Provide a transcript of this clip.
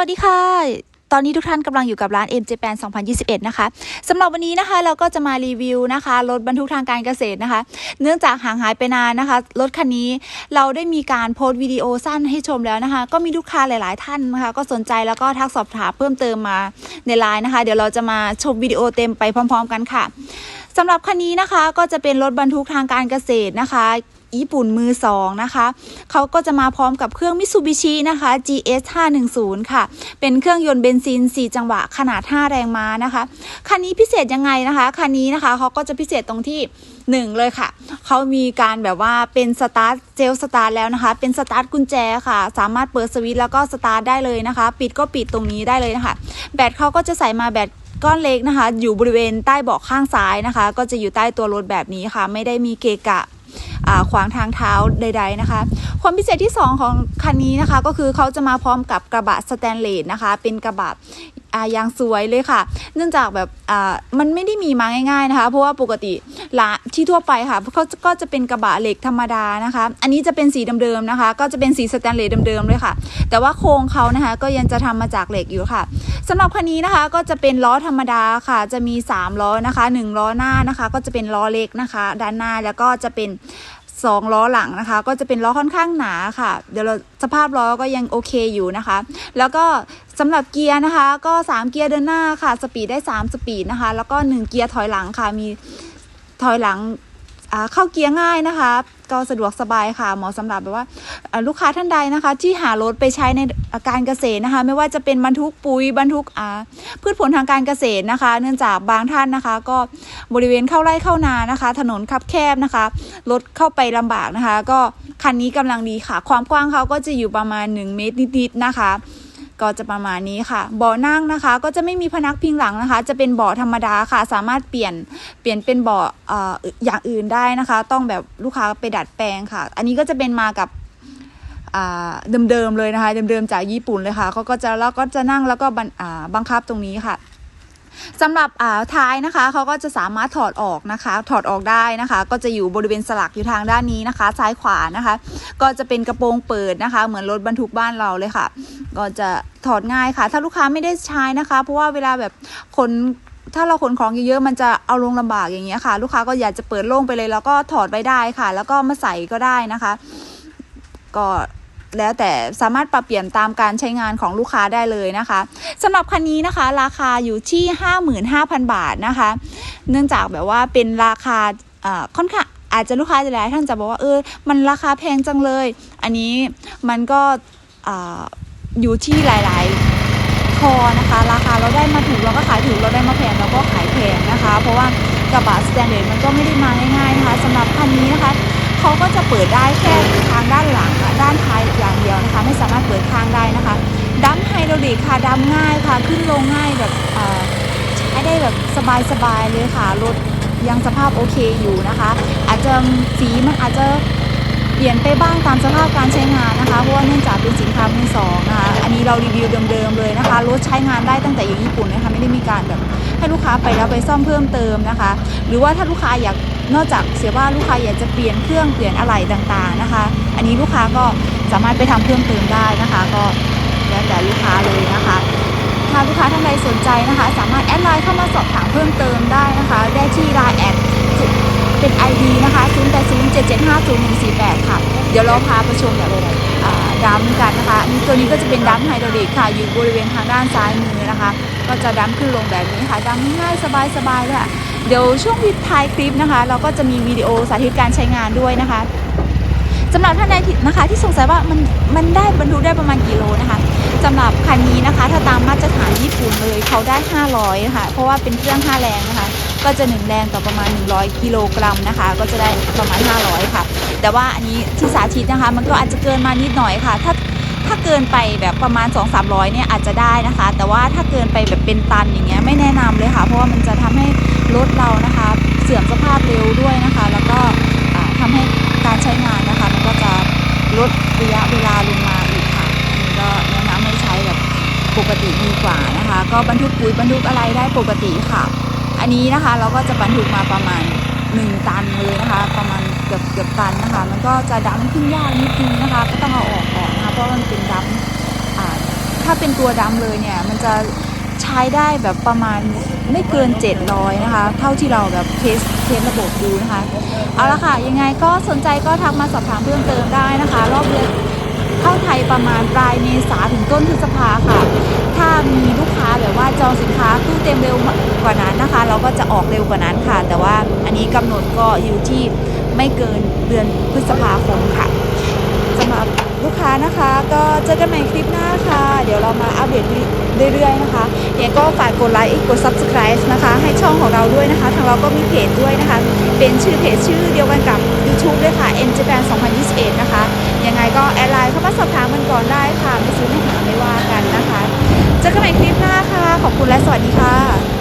วัสดีค่ะ ตอนนี้ทุกท่านกำลังอยู่กับร้าน M Japan 2021 นะคะสำหรับวันนี้นะคะเราก็จะมารีวิวนะคะรถบรรทุกทางการเกษตรนะคะ เนื่องจากห่างหายไปนานนะคะ รถคันนี้เราได้มีการโพสต์วิดีโอสั้นให้ชมแล้วนะคะ ก็มีลูกค้าหลาย ๆ ท่านนะคะ ก็สนใจแล้วก็ทักสอบถามเพิ่มเติมมาในไลน์นะคะ เดี๋ยวเราจะมาชมวิดีโอเต็มไปพร้อม ๆ กันค่ะ สำหรับคันนี้นะคะก็จะเป็นรถบรรทุกทางการเกษตรนะคะ ญี่ปุ่นมือสองนะคะเขาก็จะมาพร้อมกับเครื่องมิตซูบิชินะคะ GS 510ค่ะ เป็นเครื่องยนต์เบนซิน 4 จังหวะขนาด 5 แรงม้านะคะ คันนี้พิเศษยังไงนะคะ คันนี้นะคะเขาก็จะพิเศษตรงที่1เลยค่ะ เขามีการแบบว่าเป็นสตาร์ทเซลสตาร์ทแล้วนะคะ เป็นสตาร์ทกุญแจค่ะ สามารถเปิดสวิตช์แล้วก็สตาร์ทได้เลยนะคะ ปิดก็ปิดตรงนี้ได้เลยนะคะ แบตเขาก็จะใส่มาแบต ก้อนเล็กนะคะ อยู่บริเวณใต้เบาะข้างซ้ายนะคะ ก็จะอยู่ใต้ตัวรถแบบนี้ค่ะ ไม่ได้มีเกะกะขวางทางเท้าใด ๆนะคะ ความพิเศษที่ 2 ของคันนี้นะคะ ก็คือเขาจะมาพร้อมกับกระบะสแตนเลสนะคะ เป็นกระบะ อ่ายางสวยเลยค่ะ เนื่องจากแบบอ่ามันไม่ได้มีมาง่าย ๆนะคะ เพราะว่าปกติละที่ทั่วไปค่ะเขาก็จะเป็นกระบะเหล็กธรรมดานะคะ อันนี้จะเป็นสีเดิมๆนะคะ ก็จะเป็นสีสแตนเลสเดิมๆเลยค่ะ แต่ว่าโครงเขานะคะ ก็ยังจะทำมาจากเหล็กอยู่ค่ะสำหรับคันนี้นะคะก็จะเป็นล้อธรรมดาค่ะ จะมี 3 ล้อนะคะ 1 ล้อหน้านะคะ ก็จะเป็นล้อเล็กนะคะ ด้านหน้าแล้วก็จะเป็นสองล้อหลังนะคะ ก็จะเป็นล้อค่อนข้างหนาค่ะ เดี๋ยวเราสภาพล้อก็ยังโอเคอยู่นะคะ แล้วก็ สำหรับเกียร์นะคะ ก็ 3 เกียร์เดินหน้าค่ะ สปีดได้ 3 สปีดนะคะ แล้วก็ 1 เกียร์ถอยหลังค่ะ มีถอยหลังเข้าเกียร์ง่ายนะคะ ก็สะดวกสบายค่ะเหมาะสำหรับแบบว่าลูกค้าท่านใดนะคะ ที่หารถไปใช้ในการเกษตรนะคะ ไม่ว่าจะเป็นบรรทุกปุ๋ยบรรทุกอ่าพืชผลทางการเกษตรนะคะ เนื่องจากบางท่านนะคะ ก็บริเวณเข้าไร่เข้านานะคะ ถนนคับแคบนะคะรถเข้าไปลำบากนะคะ ก็คันนี้กำลังดีค่ะ ความกว้างเขาก็จะอยู่ประมาณ1เมตรนิดๆนะคะ ก็จะประมาณนี้ค่ะเบาะนั่งนะคะ ก็จะไม่มีพนักพิงหลังนะคะ จะเป็นเบาะธรรมดาค่ะ สามารถเปลี่ยนเปลี่ยนเป็นเบาะออย่างอื่นได้นะคะ ต้องแบบลูกค้าไปดัดแปลงค่ะ อันนี้ก็จะเป็นมากับเดิมๆเลยนะคะเดิมๆจากญี่ปุ่นเลยค่ะเขาก็จะแล้วก็จะนั่งแล้วก็บังคับตรงนี้ค่ะ สำหรับท้ายนะคะเขาก็จะสามารถถอดออกนะคะ ถอดออกได้นะคะ ก็จะอยู่บริเวณสลักอยู่ทางด้านนี้นะคะ ซ้ายขวานะคะ ก็จะเป็นกระโปรงเปิดนะคะ เหมือนรถบรรทุกบ้านเราเลยค่ะ ก็จะถอดง่ายค่ะ ถ้าลูกค้าไม่ได้ใช้นะคะ เพราะว่าเวลาแบบขนถ้าเราขนของเยอะๆ มันจะเอาลงลำบากอย่างเงี้ยค่ะ ลูกค้าก็อยากจะเปิดโล่งไปเลย แล้วก็ถอดไปได้ค่ะ แล้วก็มาใส่ก็ได้นะคะ ก็ แล้วแต่สามารถปรับเปลี่ยนตามการใช้งานของลูกค้าได้เลยนะคะสำหรับคันนี้นะคะ ราคาอยู่ที่ 55,000 บาทนะคะ เนื่องจากแบบว่าเป็นราคาค่อนข้างอาจจะลูกค้าจะหลายท่านจะบอกว่าเออมันราคาแพงจังเลย อันนี้มันก็อ่าอยู่ที่หลายๆ คอนะคะ ราคาเราได้มาถูกเราก็ขายถูกเราได้มาแพงเราก็ขายแพงนะคะ เพราะว่ากระบะสแตนเลสมันก็ไม่ได้มาง่ายๆนะคะสำหรับคันนี้นะคะ เขาก็จะเปิดได้แค่ทางด้านหลังอะด้านท้ายอย่างเดียวนะคะ ไม่สามารถเปิดข้างได้นะคะดัมไฮดรอลิกค่ะดัมง่ายค่ะ ขึ้นลงง่ายแบบเออใช้ได้แบบสบายๆเลยค่ะรถยังสภาพโอเคอยู่นะคะ อาจจะสีมันอาจจะ เปลี่ยนไปบ้างตามสภาพการใช้งานนะคะ เพราะว่าเนื่องจากเป็นสินค้ามือสองนะคะอันนี้เรารีวิวเดิมๆเลยนะคะรถใช้งานได้ตั้งแต่อยู่ญี่ปุ่นนะคะไม่ได้มีการแบบให้ลูกค้าไปแล้วไปซ่อมเพิ่มเติมนะคะ หรือว่าถ้าลูกค้าอยากนอกจากเสียว่าลูกค้าอยากจะเปลี่ยนเครื่องเปลี่ยนอะไหล่ต่างๆนะคะ อันนี้ลูกค้าก็สามารถไปทำเพิ่มเติมได้นะคะ ก็แล้วแต่ลูกค้าเลยนะคะถ้าลูกค้าท่านใดสนใจนะคะ สามารถแอดไลน์เข้ามาสอบถามเพิ่มเติมได้นะคะ ได้ที่ไลน์แอด เป็น ID นะคะ 0807750148 ค่ะ เดี๋ยวเราพาไปชมแบบอ่าดัมกันนะคะอันนี้ตัวนี้ก็จะเป็นดัมไฮดรอลิกค่ะ อยู่บริเวณทางด้านซ้ายมือนะคะ ก็จะดัมขึ้นลงแบบนี้ค่ะดัมง่ายสบายๆเลยค่ะเดี๋ยวช่วงวิดท้ายคลิปนะคะ เราก็จะมีวิดีโอสาธิตการใช้งานด้วยนะคะสำหรับท่านใดที่นะคะที่สงสัยว่ามันมันได้บรรทุกได้ประมาณกี่โลนะคะสำหรับคันนี้นะคะ ถ้าตามมาตรฐานญี่ปุ่นเลยเขาได้ 500ค่ะเพราะว่าเป็นเครื่อง5แรงนะคะ ก็จะ 1 แรงต่อประมาณ 100 กิโลกรัมนะคะ ก็จะได้ประมาณ 500 ค่ะ แต่ว่าอันนี้ที่สาธิตนะคะ มันก็อาจจะเกินมานิดหน่อยค่ะ ถ้าถ้าเกินไปแบบประมาณ 2-300เนี่ยอาจจะได้นะคะ แต่ว่าถ้าเกินไปแบบเป็นตันอย่างเงี้ยไม่แนะนำเลยค่ะ เพราะว่ามันจะทำให้รถเรานะคะ เสื่อมสภาพเร็วด้วยนะคะ แล้วก็อ่าทำให้การใช้งานนะคะ มันก็จะลดระยะเวลาลงมาอีกค่ะอันนี้ก็แนะนำให้ใช้แบบปกติดีกว่านะคะ ก็บรรทุกปุ๋ยบรรทุกอะไรได้ปกติค่ะ อันนี้นะคะเราก็จะบรรทุกมาประมาณ 1 ตันเลยนะคะ ประมาณเกือบเกือบตันนะคะ มันก็จะดำขึ้นยากนิดนึงนะคะ ก็ต้องเอาออกก่อนนะคะเพราะว่ามันเป็นดำอ่าถ้าเป็นตัวดำเลยเนี่ยมันจะใช้ได้แบบประมาณไม่เกิน 700 นะคะ เท่าที่เราแบบเทสเทสระบบดูนะคะ เอาละค่ะ ยังไงก็สนใจก็ทักมาสอบถามเพิ่มเติมได้นะคะ รอบเดือนเข้าไทยประมาณปลายเมษาถึงต้นพฤษภาค่ะ ถ้ามีลูกค้าแบบว่าจองสินค้าตู้ เต็มเร็วกว่านั้นนะคะ เราก็จะออกเร็วกว่านั้นค่ะ แต่ว่าอันนี้กำหนดก็อยู่ที่ไม่เกินเดือนพฤษภาคมค่ะสำหรับลูกค้านะคะก็เจอกันใหม่คลิปหน้าค่ะ เดี๋ยวเรามาอัปเดตเรื่อยๆนะคะยังก็ฝากกดไลค์กด subscribe นะคะ ให้ช่องของเราด้วยนะคะ ทางเราก็มีเพจด้วยนะคะ เป็นชื่อเพจชื่อเดียวกันกับ YouTube ด้วยค่ะ M Japan 2021 นะคะ ยังไงก็แอดไลน์เข้ามาสอบถามกันก่อนได้ค่ะ ไม่ซื้อไม่หาไม่ว่ากันนะคะ เจอกันใหม่คลิปหน้าค่ะ ขอบคุณและสวัสดีค่ะ